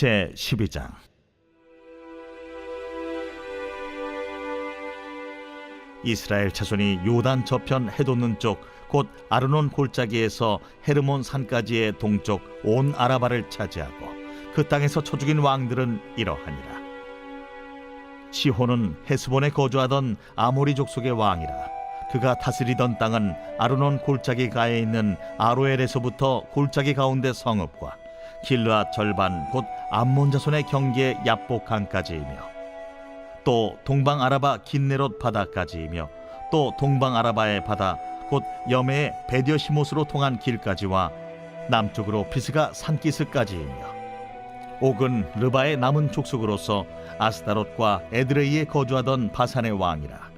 제 12장. 이스라엘 자손이 요단 저편 해돋는 쪽 곧 아르논 골짜기에서 헤르몬 산까지의 동쪽 온 아라바를 차지하고 그 땅에서 쳐 죽인 왕들은 이러하니라. 시혼은 헤스본에 거주하던 아모리 족속의 왕이라. 그가 다스리던 땅은 아르논 골짜기 가에 있는 아로엘에서부터 골짜기 가운데 성읍과 길르앗 절반 곧 암몬 자손의 경계 야복 강까지이며 또 동방 아라바 긴네롯 바다까지이며 또 동방 아라바의 바다 곧 여매의 베디어시못으로 통한 길까지와 남쪽으로 피스가 산기스까지이며 옥은 르바의 남은 족속으로서 아스다롯과 에드레이에 거주하던 바산의 왕이라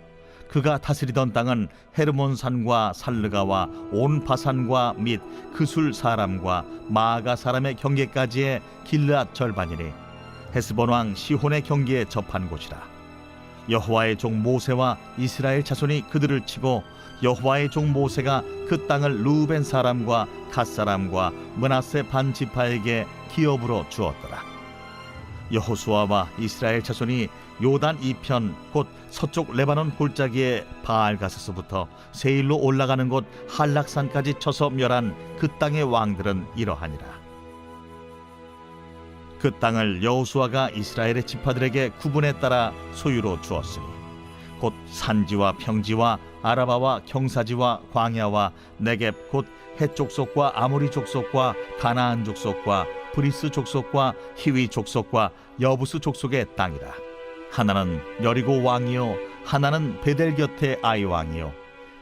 그가 다스리던 땅은 헤르몬 산과 살르가와 온 바산과 및 그술 사람과 마아가 사람의 경계까지의 길르앗 절반이니 헤스본 왕 시혼의 경계에 접한 곳이라 여호와의 종 모세와 이스라엘 자손이 그들을 치고 여호와의 종 모세가 그 땅을 루벤 사람과 갓 사람과 문하세 반 지파에게 기업으로 주었더라. 여호수아와 이스라엘 자손이 요단 이편 곧 서쪽 레바논 골짜기의 바알 가서서부터 세일로 올라가는 곳 한락산까지 쳐서 멸한 그 땅의 왕들은 이러하니라. 그 땅을 여호수아가 이스라엘의 지파들에게 구분에 따라 소유로 주었으니 곧 산지와 평지와 아라바와 경사지와 광야와 네겝 곧 해족속과 아모리 족속과 가나안 족속과 브리스 족속과 히위 족속과 여부스 족속의 땅이라 하나는 여리고 왕이요 하나는 베델 곁의 아이 왕이요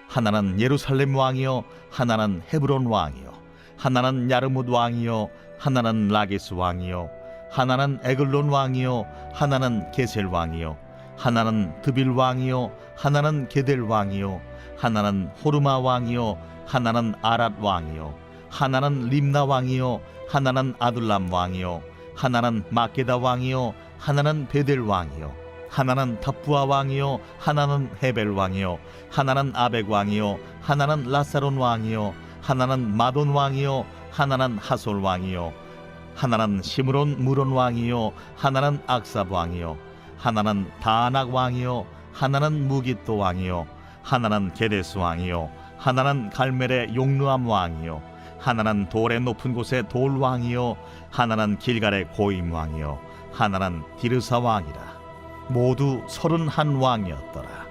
하나는 예루살렘 왕이요 하나는 헤브론 왕이요 하나는 야르뭇 왕이요 하나는 라게스 왕이요 하나는 에글론 왕이요 하나는 게셀 왕이요 하나는 드빌 왕이요 하나는 게델 왕이요 하나는 호르마 왕이요 하나는 아랏 왕이요 하나는 림나 왕이요 하나는 아둘람 왕이요 하나는 마게다 왕이요 하나는 베델 왕이요 하나는 타푸아 왕이요 하나는 헤벨 왕이요 하나는 아벡 왕이요 하나는 라사론 왕이요 하나는 마돈 왕이요 하나는 하솔 왕이요 하나는 시므론 무론 왕이요 하나는 악삽 왕이요 하나는 다낙 왕이요 하나는 무기또 왕이요 하나는 게데스 왕이요 하나는 갈멜의 용르암 왕이요 하나는 돌의 높은 곳의 돌 왕이요 하나는 길갈의 고임 왕이요 하나는 디르사 왕이라. 모두 서른 한 왕이었더라